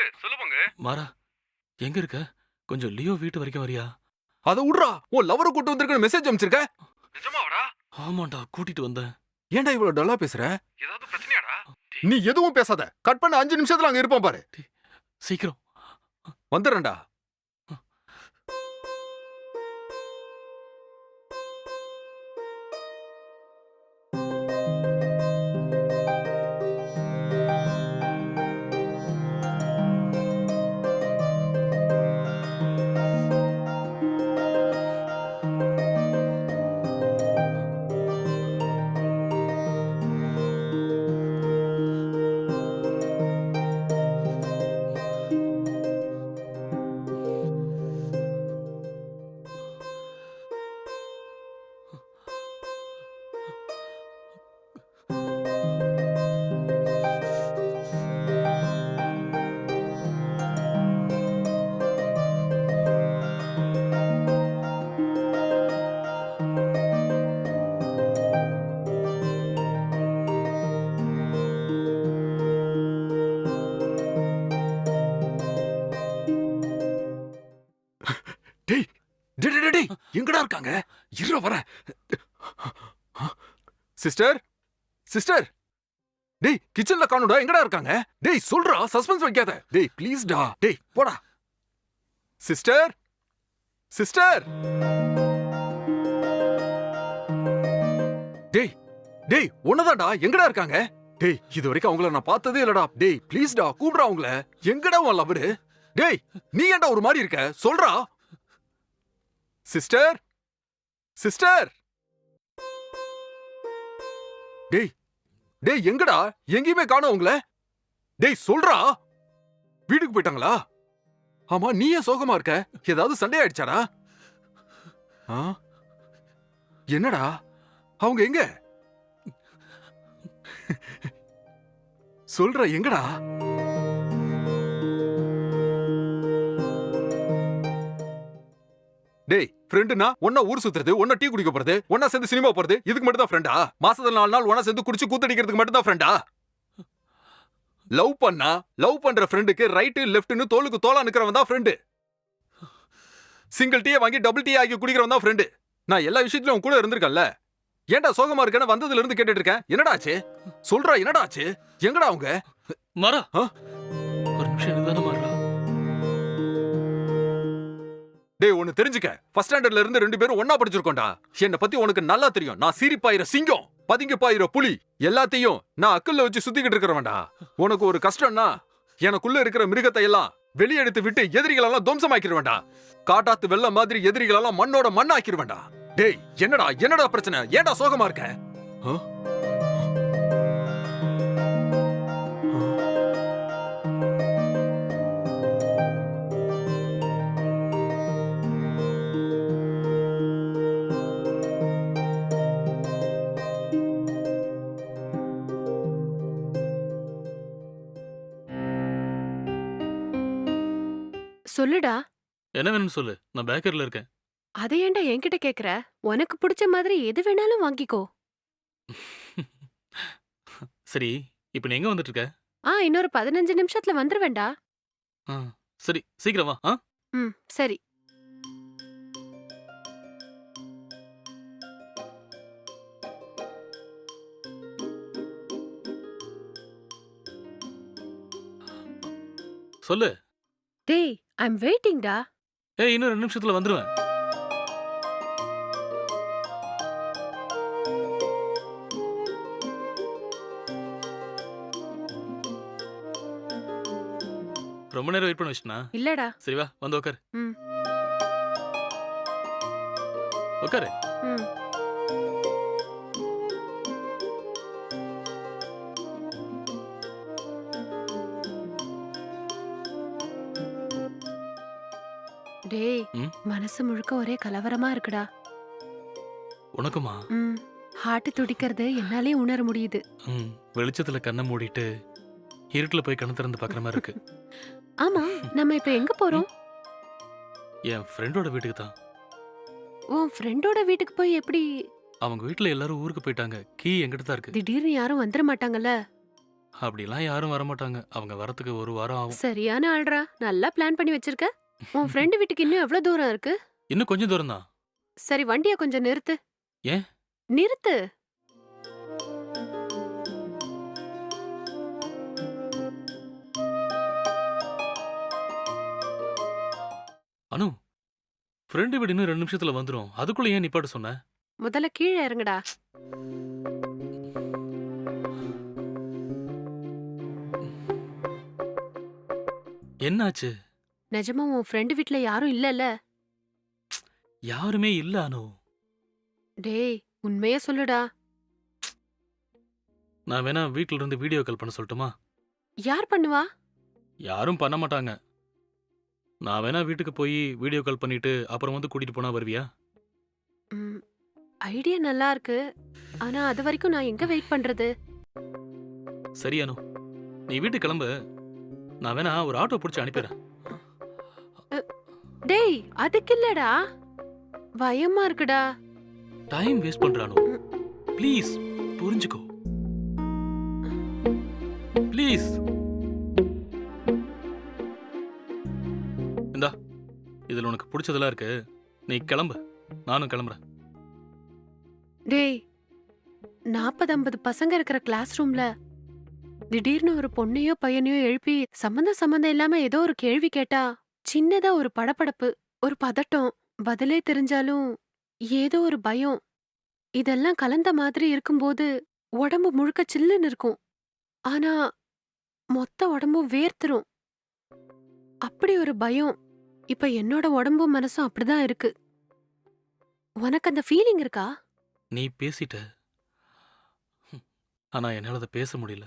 பங்கு சொல்லு பங்கு மாறா எங்க இருக்க? கொஞ்சம் லியோ வீட்டு வரைக்கும் வரியா? அத விட்றா. உன் லவரை கூட்டு வந்திருக்க மெசேஜ் அனுப்பிச்சிருக்க? நிஜமாவாடா? ஆமாண்டா கூட்டிட்டு வந்தேன். ஏன்டா இவ்வளவு டல்லா பேசுற? ஏதாவது பிரச்சனையாடா? நீ எதுவும் பேசாத. கட் பண்ண அஞ்சு நிமிஷத்துல அங்க இருப்பான் பாரு. சீக்கிரம். வந்துடுறேன்டா. டேய் எங்கடா இருக்காங்க? இரு வர. சிஸ்டர்? சிஸ்டர்? டேய் கிச்சன்ல காணுடா எங்கடா இருக்காங்க? டேய் சொல்றா சஸ்பென்ஸ் வைக்காத. டேய் ப்ளீஸ் டா டேய் போடா. சிஸ்டர்? சிஸ்டர்? டேய் டேய் உன்னதாடா எங்கடா இருக்காங்க? டேய் இது வரைக்கும் அவங்கள நான் பார்த்ததே இல்லடா. டேய் ப்ளீஸ் டா அவங்கள. எங்கடா உன் லவரு டேய் நீ ஏன்டா ஒரு மாதிரி இருக்க? சொல்றா. சிஸ்டர்? சிஸ்டர்? டேய் டேய் எங்கடா? எங்கேயுமே காணோம் உங்கள. டேய் சொல்றா. வீட்டுக்கு போயிட்டாங்களா? ஆமா நீ ஏன் சோகமா இருக்க? ஏதாவது சண்டை ஆயிடுச்சாடா? ஆ? என்னடா? அவங்க எங்க? சொல்ற எங்கடா? டேய் ஃப்ரெண்டுனா ஒன்னா ஊர் சுத்துறது ஒன்னா டீ குடிக்க போறது ஒன்னா சேர்ந்து சினிமா போறது இதுக்கு மட்டும் தான் ஃப்ரெண்டா மாசத்துல நாலு நாள் ஒன்னா சேர்ந்து குடிச்சு கூத்தடிக்கிறதுக்கு மட்டும் தான் ஃப்ரெண்டா லவ் பண்ணா லவ் பண்ற ஃப்ரெண்டுக்கு ரைட்டு லெஃப்ட்னு தோலுக்கு தோலா நிக்கிறவன் தான் ஃப்ரெண்டு சிங்கிள் டீயை வாங்கி டபுள் டீ ஆக்கி குடிக்கிறவன் தான் ஃப்ரெண்டு நான் எல்லா விஷயத்திலும் உன் கூட இருந்திருக்கேன்ல. ஏன்டா சோகமா இருக்கேன்னு வந்ததுல இருந்து கேட்டுட்டு இருக்கேன்? என்னடா ஆச்சு? சொல்றா என்னடா ஆச்சு? எங்கடா அவங்க? ஆ? ஒரு நிமிஷம் டேய் ஒன்னு தெரிஞ்சுக்க. ஃபர்ஸ்ட் ஸ்டாண்டர்ட்ல இருந்து ரெண்டு பேரும் ஒன்னா படிச்சிருக்கோம்டா. என்ன பத்தி உனக்கு நல்லா தெரியும். நான் சீரிப்பாயிர சிங்கம் பதுங்கி பாயிர புலி எல்லாத்தையும் நான் அக்கல்ல வச்சு சுத்திக்கிட்டு இருக்கிறவன்டா. உனக்கு ஒரு கஷ்டம்னா எனக்குள்ள இருக்கிற மிருகத்தை எல்லாம் வெளியெடுத்து விட்டு எதிரிகளெல்லாம் துவம்சமாக்கிடுவேன்டா காட்டாத்து வெள்ளம் மாதிரி எதிரிகளெல்லாம் மண்ணோட மண்ணாக்கிடுவேன்டா டேய் என்னடா என்னடா பிரச்சனை? ஏன்டா சோகமா இருக்க? சொல்லுடா. என்ன வேணும்னு சொல்லு. நான் பேக்கரில இருக்கேன். அதை ஏன்டா என்கிட்ட கேக்குற? உனக்கு பிடிச்ச மாதிரி எது வேணாலும் வாங்கிக்கோ. சரி இப்போ நீ எங்க வந்துட்டு இருக்க ஆ இன்னொரு பதினஞ்சு நிமிஷத்துல வந்துருவேன்டா. ஆ, சரி சீக்கிரம் வா ஆ? ம் சரி. சொல்லு. டேய் ஐம் வெயிட்டிங்டா ஏய் இன்னும் ரெண்டு நிமிஷத்துல வந்துருவேன். ரொம்ப நேரம் வெயிட் பண்ண வச்சுனா இல்லடா. சரி வா வந்து உட்காரு ம். உட்காரு ம். டேய் ம்? மனசு முழுக்க ஒரே கலவரமா இருக்குடா. உனக்குமா? ம் ஹார்ட் துடிக்கிறது என்னாலே உணர முடியுது. ம் வெளிச்சத்துல கண்ணை மூடிட்டு இருட்டுல போய் கண்ணு திறந்து பார்க்குற மாதிரி இருக்கு. ஆமா நம்ம இப்ப எங்க போறோம்? என் ஃப்ரெண்டோட வீட்டுக்கு தான். உன் ஃப்ரெண்டோட வீட்டுக்கு போய் எப்படி? அவங்க வீட்ல எல்லாரும் ஊருக்கு போயிட்டாங்க. கீ என்கிட்ட தான் இருக்கு. திடீர்னு யாரும் வந்துட மாட்டாங்கல்ல? அப்படிலாம் யாரும் வரமாட்டாங்க. அவங்க வரத்துக்கு ஒரு வாரம் ஆகும். சரியான ஆள்ரா. நல்லா பிளான் பண்ணி வச்சிருக்க. உன் ஃப்ரெண்டு வீட்டுக்கு இன்னும் எவ்வளவு தூரம் இருக்கு? இன்னும் கொஞ்சம் தூரம் தான் சரி வண்டிய கொஞ்சம் நிறுத்து. ஏன்? நிறுத்து. அனு ஃப்ரெண்டு வீடு இன்னும் ரெண்டு நிமிஷத்துல வந்துரும். அதுக்குள்ள ஏன் நிப்பாட்ட சொன்ன? முதல்ல கீழே இறங்குடா. என்னாச்சு? நிஜமா உன் ஃப்ரெண்டு வீட்ல யாரும் இல்லல்ல யாருமே இல்ல அனு. டேய் உண்மையா சொல்லுடா. நான் வேணா வீட்ல இருந்து வீடியோ கால் பண்ண சொல்லட்டுமா? யார் பண்ணுவா? யாரும் பண்ண மாட்டாங்க. நான் வேணா வீட்டுக்கு போய் வீடியோ கால் பண்ணிட்டு அப்புறம் வந்து கூட்டிட்டு போனா வருவியா? ஐடியா நல்லா இருக்கு. ஆனா அது வரைக்கும் நான் எங்க வெயிட் பண்றது? சரி அனு. நீ வீட்டுக்கு கிளம்பு. நான் வேணா ஒரு ஆட்டோ பிடிச்சி அனுப்பிடுறேன். டேய் அதுக்கு இல்லடா. பயமா இருக்குடா. டைம் வேஸ்ட் பண்ற அனு ப்ளீஸ் புரிஞ்சுக்கோ. ப்ளீஸ் இந்தா இதுல உனக்கு பிடிச்சதெல்லாம் இருக்கு. நீ கிளம்பு. நானும் கிளம்புறேன். டேய் நாற்பது ஐம்பது பசங்க இருக்கிற கிளாஸ் ரூம்ல திடீர்னு ஒரு பொண்ணையோ பையனையோ எழுப்பி சம்மந்தம் சம்மந்தம் இல்லாம ஏதோ ஒரு கேள்வி கேட்டா. சின்னதா ஒரு படபடப்பு ஒரு பதட்டம் பதிலே தெரிஞ்சாலும் ஏதோ ஒரு பயம். இதெல்லாம் கலந்த மாதிரி இருக்கும்போது உடம்பு முழுக்க சில்லுன்னு இருக்கும். ஆனா மொத்த உடம்பும் வேர்த்துரும். அப்படி ஒரு பயம் இப்ப என்னோட உடம்பும் மனசும் அப்படிதான் இருக்கு. உனக்கு அந்த ஃபீலிங் இருக்கா? நீ பேசிட்ட. ஆனா என்னால அதை பேச முடியல.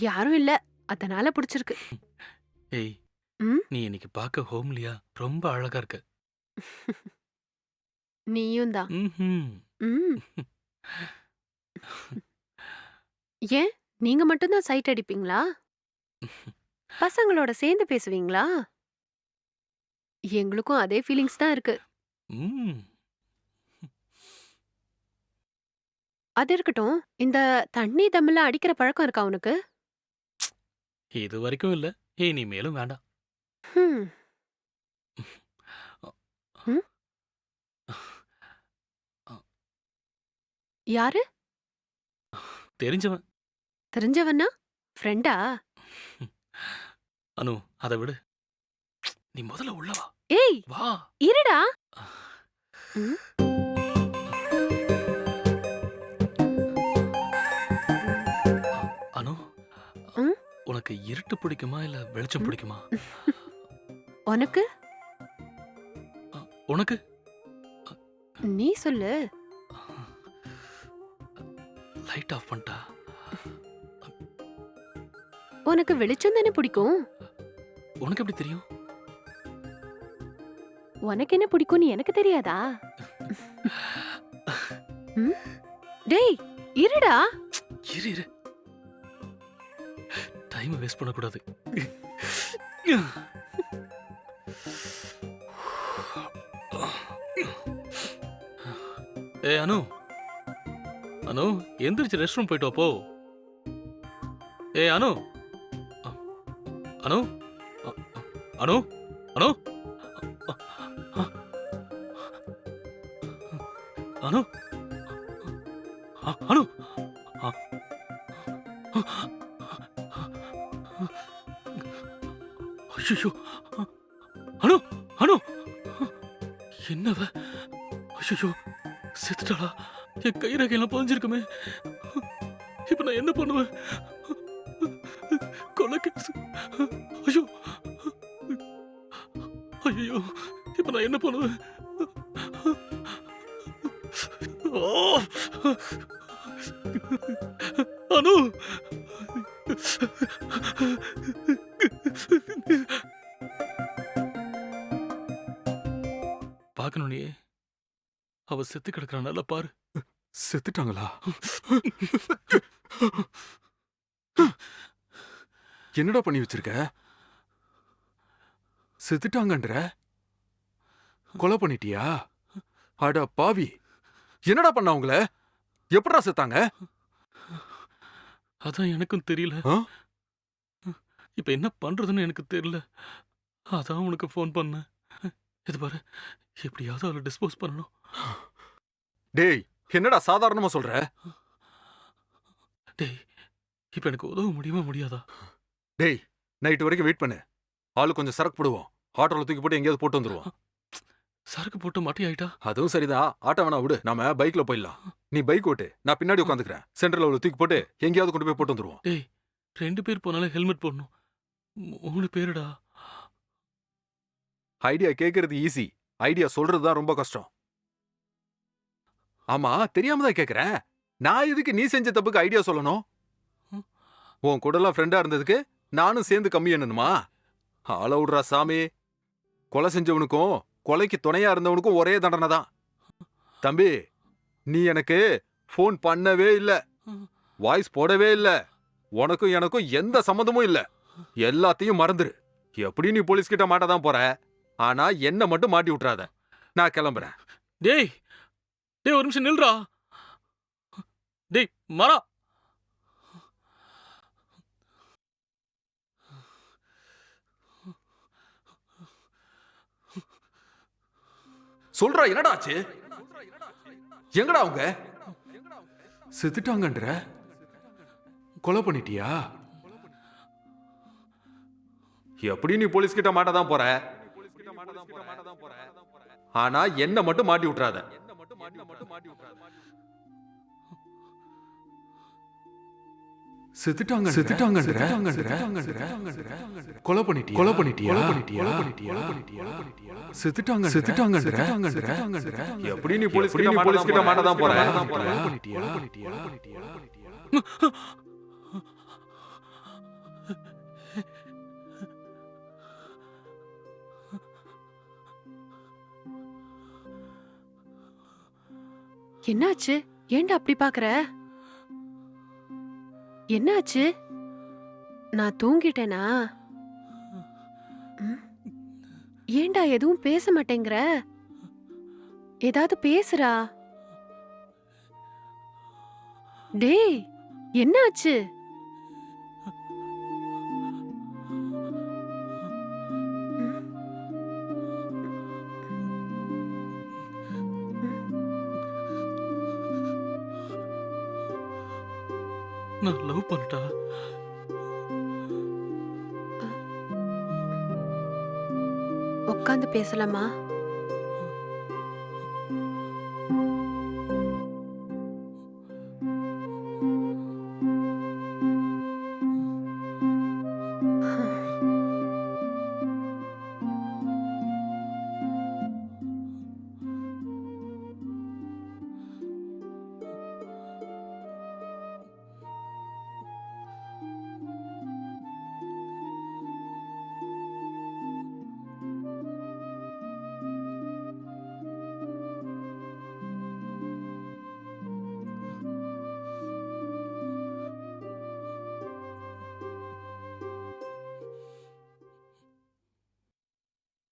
யாரும் இல்ல. அதனால பிடிச்சிருக்கு. ஏய் ம்? நீ இன்னைக்கு பார்க்க ஹோம்லியா? ரொம்ப அழகா இருக்க. நீயும் தான். ம்ஹும். ம். ஏன்? நீங்க மட்டும்தான் சைட் அடிப்பீங்களா? பசங்களோட சேர்ந்து பேசுவீங்களா? எங்களுக்கும் அதே ஃபீலிங்ஸ் தான் இருக்கு. ம். அது இருக்கட்டும். இந்த தண்ணி தம்மில் அடிக்கிற பழக்கம் இருக்கா உனக்கு? இது வரைக்கும் இல்ல. ஏய் நீ மேலும் வேண்டாம் ஹம். ம்? யாரு? தெரிஞ்சவன். தெரிஞ்சவனா? ஃப்ரெண்டா? அனு அதை விடு. நீ முதல்ல உள்ள வா. ஏய்! வா. இருடா. ம்? உனக்கு இருட்டு பிடிக்குமா இல்ல வெளிச்சம்? பிடிக்குமா? உனக்கு? உனக்கு? நீ சொல்லு. லைட் ஆஃப் பண்ணிட்டா உனக்கு வெளிச்சம் தானே பிடிக்கும்? உனக்கு எப்படி தெரியும்? உனக்கு என்ன பிடிக்கும்னு எனக்கு தெரியாதா? டேய் இருடா. இரு இரு. டைம் வேஸ்ட் பண்ணக்கூடாது ஏ அனு அனு எந்திரிச்சு ரெஸ்ட் ரூம் போயிட்டு வா போ ஏ அனு அ- அனு அ- அனு அனு அ- அனு அ- அனு ஐயோ அனு அனு. என்னவ? ஐயோ செத்துட்டாளா? என் கை ரகையெல்லாம் பதிஞ்சிருக்குமே. இப்ப நான் என்ன பண்ணுவேன்? கொலைக்கேசு ஐயோ. ஐயோ இப்ப நான் என்ன பண்ணுவேன்? அனு. பார்க்கணும் நீ அவ செத்து கிடக்குறா நல்லா பாரு. செத்துட்டாங்களா? என்னடா பண்ணி வச்சிருக்க? செத்துட்டாங்கன்ற? கொலை பண்ணிட்டியா? அட பாவி. என்னடா பண்ண அவங்கள எப்படா செத்தாங்க? அதான் எனக்கும் தெரியல? இப்ப என்ன பண்றதுன்னு எனக்கு தெரியல. அதான் உனக்கு ஃபோன் பண்ணேன். இது பாரு எப்படியாவது அவளை டிஸ்போஸ் பண்ணணும். டேய் என்னடா சாதாரணமா சொல்ற? டேய் இப்ப எனக்கு உதவ முடியுமா முடியாதா? டேய் நைட் வரைக்கும் வெயிட் பண்ணு. ஆளு கொஞ்சம் சரக்கு போடுவோம். ஆட்டோல தூக்கி போட்டு எங்கேயாவது போட்டு வந்துருவோம். சரக்கு போட்டு மாட்டி ஆயிட்டா? அதுவும் சரிதான். ஆட்டோ வேணா விடு. நாம பைக்ல போயிடலாம். நீ பைக் ஓட்டு. நான் பின்னாடி உட்காந்துக்கிறேன். சென்டர்ல உள்ள தூக்கி போட்டு எங்கேயாவது கொண்டு போய் போட்டு வந்துருவோம். டேய் ரெண்டு பேர் போனாலும் ஹெல்மெட் போடணும். மூணு பேருடா. ஐடியா கேட்கறது ஈஸி ஐடியா சொல்றது தான் ரொம்ப கஷ்டம். ஆமா தெரியாம தான் கேக்குறேன். நான் எதுக்கு நீ செஞ்ச தப்புக்கு ஐடியா சொல்லணும்? உன் கூடலாம் ஃப்ரெண்டா இருந்ததுக்கு நானும் சேர்ந்து கம்மி என்னணுமா ஆள விடுறா சாமி. கொலை செஞ்சவனுக்கும் கொலைக்கு துணையா இருந்தவனுக்கும் ஒரே தண்டனை தான். தம்பி நீ எனக்கு ஃபோன் பண்ணவே இல்லை. வாய்ஸ் போடவே இல்லை. உனக்கும் எனக்கும் எந்த சம்மந்தமும் இல்லை. எல்லாத்தையும் மறந்துரு. எப்படி நீ போலீஸ்கிட்ட மாட்டதான் மாட்ட தான் போற? ஆனா என்ன மட்டும் மாட்டி விட்டுறாத. நான் கிளம்புறேன். டேய் டேய் ஒரு நிமிஷம் நில்றா. டேய் மரா சொல்றா என்னடா ஆச்சு? எங்கடா அவங்க? செத்துட்டாங்கன்ற. கொலை பண்ணிட்டியா? எப்படி நீ போலீஸ் கிட்ட மாட்ட தான் போற. ஆனா என்ன மட்டும் மாட்டி விட்டுறாத செத்துட்டாங்க செத்துட்டாங்கன்ற கொலை பண்ணிட்டியா கொலை பண்ணிட்டியா கொலை பண்ணிட்டியா கொலை பண்ணிட்டியா செத்துட்டாங்க செத்துட்டாங்கன்ற எப்படி நீ போலீஸ் கிட்ட போலீஸ் கிட்ட மாட்ட தான் போற கொலை பண்ணிட்டியா கொலை பண்ணிட்டியா என்னாச்சு? ஏண்டா அப்படி பாக்குற? என்னாச்சு? நான் தூங்கிட்டேனா? ம்? எதுவும் பேச மாட்டேங்கிற? ஏதாவது பேசுறா? டேய் என்னாச்சு? நான் லவ் பண்ணிட்டா? உட்காந்து பேசலாமா?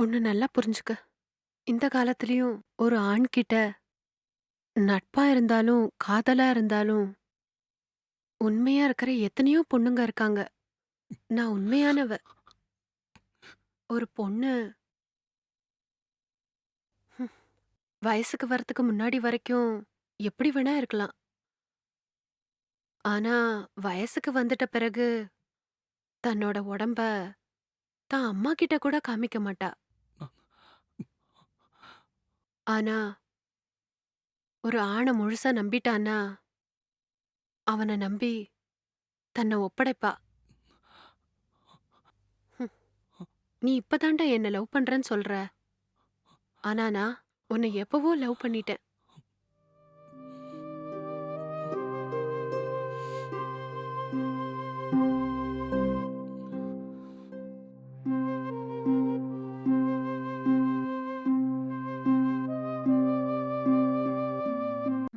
ஒன்று நல்லா புரிஞ்சுக்க. இந்த காலத்துலயும் ஒரு ஆண்கிட்ட நட்பா இருந்தாலும் காதலா இருந்தாலும் உண்மையா இருக்கிற எத்தனையோ பொண்ணுங்க இருக்காங்க. நான் உண்மையானவ. ஒரு பொண்ணு வயசுக்கு வரதுக்கு முன்னாடி வரைக்கும் எப்படி வேணா இருக்கலாம். ஆனா வயசுக்கு வந்துட்ட பிறகு தன்னோட உடம்ப தான் அம்மா கிட்ட கூட காமிக்க மாட்டா. ஆனா ஒரு ஆணை முழுசா நம்பிட்டானா அவனை நம்பி தன்னை ஒப்படைப்பா. நீ இப்பதாண்டா என்ன லவ் பண்றேன்னு சொல்ற. ஆனா நான் உன்னை எப்பவோ லவ் பண்ணிட்டேன்.